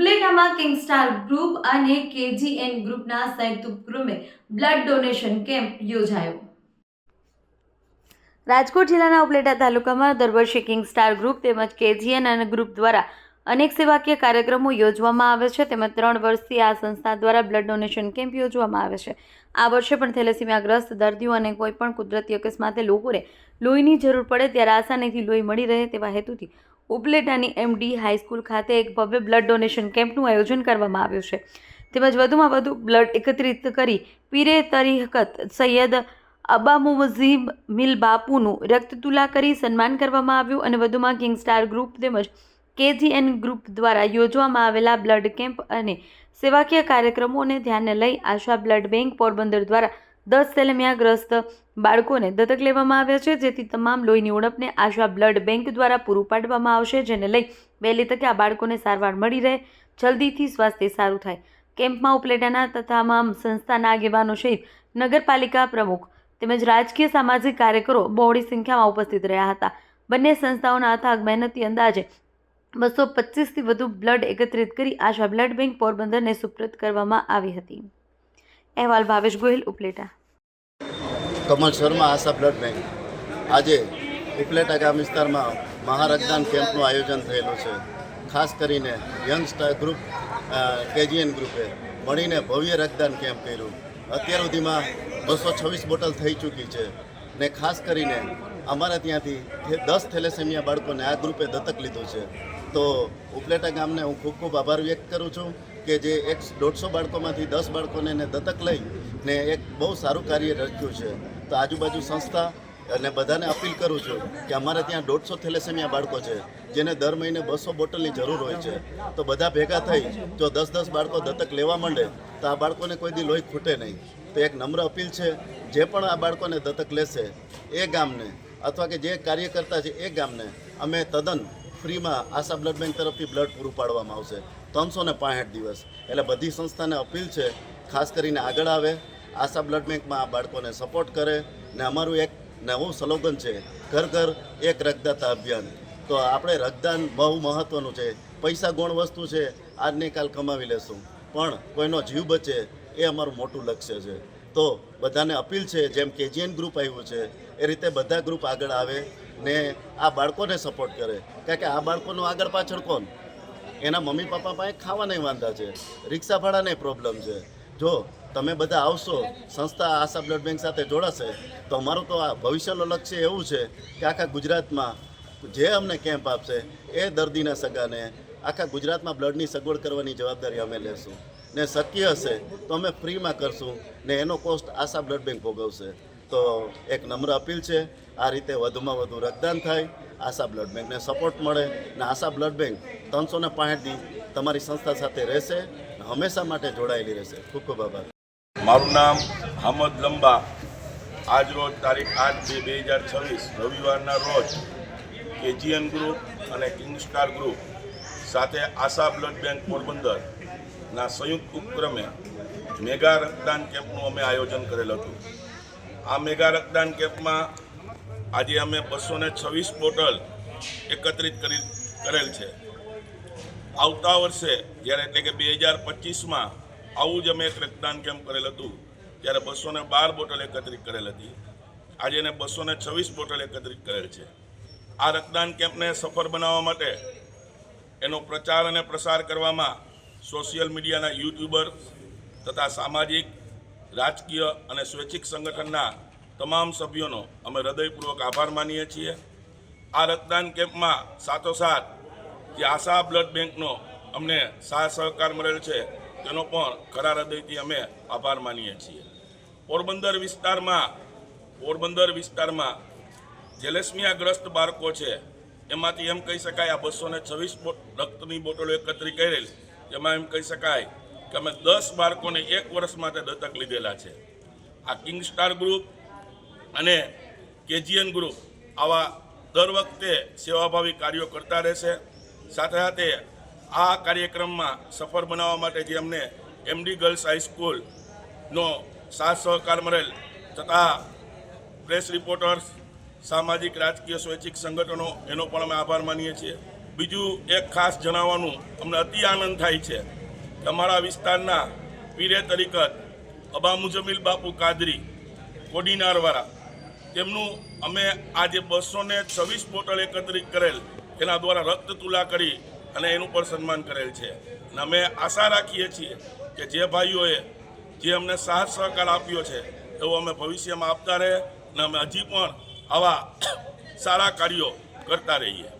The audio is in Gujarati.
ઉપલેટામાં કિંગસ્ટાર ગ્રુપ અને કેજીએન ગ્રુપના સંયુક્ત ઉપક્રમે બ્લડ ડોનેશન કેમ્પ યોજાયો. રાજકોટ જિલ્લાના ઉપલેટા તાલુકામાં દર વર્ષે કિંગસ્ટાર ગ્રુપ તેમજ કેજીએન અને ગ્રુપ દ્વારા અનેક સેવાકીય કાર્યક્રમો યોજવામાં આવે છે. તેમજ ત્રણ વર્ષથી આ સંસ્થા દ્વારા બ્લડ ડોનેશન કેમ્પ યોજવામાં આવે છે. આ વર્ષે પણ થેલેસીમિયાગ્રસ્ત દર્દીઓ અને કોઈપણ કુદરતી અકસ્માતે લોકોને લોહીની જરૂર પડે ત્યારે આસાનીથી લોહી મળી રહે તેવા હેતુથી ઉપલેટાની એમડી હાઈસ્કૂલ ખાતે એક ભવ્ય બ્લડ ડોનેશન કેમ્પનું આયોજન કરવામાં આવ્યું છે. તેમજ વધુમાં વધુ બ્લડ એકત્રિત કરી પીરે તરીહકત સૈયદ અબામુઝીબ મિલ બાપુનું રક્તતુલા કરી સન્માન કરવામાં આવ્યું અને વધુમાં કિંગસ્ટાર ગ્રુપ તેમજ કેજીએન ગ્રુપ દ્વારા યોજવામાં આવેલા બ્લડ કેમ્પ અને સેવાકીય કાર્યક્રમોને ધ્યાને લઈ આશા બ્લડ બેંક પોરબંદર દ્વારા દસ સેલેમિયાગ્રસ્ત બાળકોને દત્તક લેવામાં આવ્યા છે, જેથી તમામ લોહીની ઉણપને આશા બ્લડ બેંક દ્વારા પૂરું પાડવામાં આવશે, જેને લઈ વહેલી તકે આ બાળકોને સારવાર મળી રહે, જલ્દીથી સ્વાસ્થ્ય સારું થાય. કેમ્પમાં ઉપલેટાના તથા તમામ સંસ્થાના આગેવાનો સહિત નગરપાલિકા પ્રમુખ તેમજ રાજકીય સામાજિક કાર્યકરો બહોળી સંખ્યામાં ઉપસ્થિત રહ્યા હતા. બંને સંસ્થાઓના અથાગ મહેનતી અંદાજે બસો પચીસથી વધુ બ્લડ એકત્રિત કરી આશા બ્લડ બેંક પોરબંદરને સુપ્રત કરવામાં આવી હતી. અહેવાલ Bhavesh Gohil, Upleta. Kamal Sharma Asha blood bank. આજે ઉપલેટા ગામ વિસ્તારમાં મહારક્તદાન કેમ્પનું આયોજન થયેલું છે. ખાસ કરીને યંગસ્ટર ગ્રુપ કેજીએન ગ્રુપે મળીને ભવ્ય રક્તદાન કેમ્પ કર્યું. અત્યાર સુધીમાં બસો છવ્વીસ બોટલ થઈ ચૂકી છે ને ખાસ કરીને અમારા ત્યાંથી દસ થેલેસેમિયા બાળકોને આ ગ્રુપે દત્તક લીધું છે. તો ઉપલેટા ગામને હું ખૂબ ખૂબ આભાર વ્યક્ત કરું છું કે જે એક દોઢસો બાળકોમાંથી દસ બાળકોને દત્તક લઈ ને એક બહુ સારું કાર્ય રચ્યું છે. તો આજુબાજુ સંસ્થા અને બધાને અપીલ કરું છું કે અમારે ત્યાં દોઢસો થેલેસેમિયા બાળકો છે, જેને દર મહિને બસો બોટલની જરૂર હોય છે. તો બધા ભેગા થઈ જો દસ દસ બાળકો દત્તક લેવા માંડે, તો આ બાળકોને કોઈ દી લોહી ખૂટે નહીં. તો એક નમ્ર અપીલ છે, જે પણ આ બાળકોને દત્તક લેશે, એ ગામને અથવા કે જે કાર્યકર્તા છે, એ ગામને અમે તદ્દન ફ્રીમાં આશા બ્લડ બેંક તરફથી બ્લડ પૂરું પાડવામાં આવશે. ત્રણસો ને દિવસ. એટલે બધી સંસ્થાને અપીલ છે, ખાસ કરીને આગળ આવે આશા બ્લડ બેંકમાં આ બાળકોને સપોર્ટ કરે ને અમારું એક નવું સ્લોગન છે, ઘર ઘર એક રક્તદાતા અભિયાન. તો આપણે રક્તદાન બહુ મહત્ત્વનું છે, પૈસા ગૌણ વસ્તુ છે, આજને કાલ કમાવી લેશું. પણ કોઈનો જીવ બચે એ અમારું મોટું લક્ષ્ય છે. તો બધાને અપીલ છે, જેમ કેજીએન ગ્રુપ આવ્યું છે, એ રીતે બધા ગ્રુપ આગળ આવે ને આ બાળકોને સપોર્ટ કરે. કારણ કે આ બાળકોનું આગળ પાછળ કોણ? એના મમ્મી પપ્પા પાસે ખાવાના વાંધા છે રિક્ષા ભાડાને પ્રોબ્લેમ છે. જો તમે બધા આવશો, સંસ્થા આશા બ્લડ બેંક સાથે જોડાશે, તો અમારું તો આ ભવિષ્યનું લક્ષ્ય એવું છે કે આખા ગુજરાતમાં જે અમને કેમ્પ આપશે, એ દર્દીના સગાને આખા ગુજરાતમાં બ્લડની સગવડ કરવાની જવાબદારી અમે લેશું. ને શક્ય હશે તો અમે ફ્રીમાં કરશું ને એનો કોસ્ટ આશા બ્લડ બેંક ભોગવશે. તો એક નમ્ર અપીલ છે, આ રીતે વધુમાં વધુ રક્તદાન થાય. આશા બ્લડ બેંકને સપોર્ટ મળે ને આશા બ્લડ બેંક ત્રણસો ને તમારી સંસ્થા સાથે રહેશે હંમેશા માટે જોડાયેલી રહેશે. ખૂબ ખૂબ આભાર. મારું નામ હમદ લંબા. આજ રોજ તારીખ આઠ બે બે હજાર છવ્વીસ, રવિવારના રોજ કેજીએન ગ્રુપ અને કિંગસ્ટાર ગ્રુપ સાથે આશા બ્લડ બેંક પોરબંદરના સંયુક્ત ઉપક્રમે મેગા રક્તદાન કેમ્પનું અમે આયોજન કરેલ હતું. આ મેગા રક્તદાન કેમ્પમાં આજે અમે બસો ને છવ્વીસ બોટલ એકત્રિત કરી કરેલ છે. આવતા વર્ષે, જ્યારે એટલે કે બે હજાર પચીસમાં આવું જ અમે એક રક્તદાન કેમ્પ કરેલ હતું, ત્યારે બસો ને બાર બોટલ એકત્રિત કરેલ હતી. આજે એને બસો ને છવ્વીસ બોટલ એકત્રિત કરેલ છે. આ રક્તદાન કેમ્પને સફળ બનાવવા માટે એનો પ્રચાર અને પ્રસાર કરવામાં સોશિયલ મીડિયાના યુટ્યુબર તથા સામાજિક, રાજકીય અને સ્વૈચ્છિક સંગઠનના તમામ સભ્યોનો અમે હૃદયપૂર્વક આભાર માનીએ છીએ. આ રક્તદાન કેમ્પમાં સાથોસાથ જે આશા બ્લડ બેંકનો અમને સાહ સહકાર મળેલ છે, તેનો પણ ખરા હૃદયથી અમે આભાર માનીએ છીએ. પોરબંદર વિસ્તારમાં પોરબંદર વિસ્તારમાં જેલેસ્મિયાગ્રસ્ત બાળકો છે, એમાંથી એમ કહી શકાય આ બસો ને છવ્વીસ રક્તની બોટલો એકત્રિત કરેલ, એમાં એમ કહી શકાય કે અમે દસ બાળકોને એક વર્ષ માટે દત્તક લીધેલા છે. આ કિંગસ્ટાર ગ્રુપ અને કેજીએન ગ્રુપ આવા દર વખતે સેવાભાવી કાર્યો કરતા રહેશે. સાથે સાથે આ કાર્યક્રમમાં સફળ બનાવવા માટે જે અમને એમડી ગર્લ્સ હાઈસ્કૂલનો સાથ સહકાર મળેલ તથા પ્રેસ રિપોર્ટર્સ, સામાજિક, રાજકીય, સ્વૈચ્છિક સંગઠનો, એનો પણ અમે આભાર માનીએ છીએ. બીજું એક ખાસ જણાવવાનું અમને અતિ આનંદ થાય છે કે અમારા વિસ્તારના પીરે તરીકત અબા મુજમિલ બાપુ કાદરી, કોડીનારવાળા તેમનું અમે આજે બસો ને છવ્વીસ બોટલ એકત્રિત કરેલ, એના દ્વારા રક્ત તુલા કરી અને એનું પણ સન્માન કરેલ છે. અને અમે આશા રાખીએ છીએ કે જે ભાઈઓએ જે અમને સાહસ સહકાર આપ્યો છે, એવો અમે ભવિષ્યમાં આપતા રહે અને અમે હજી પણ આવા સારા કાર્યો કરતા રહીએ.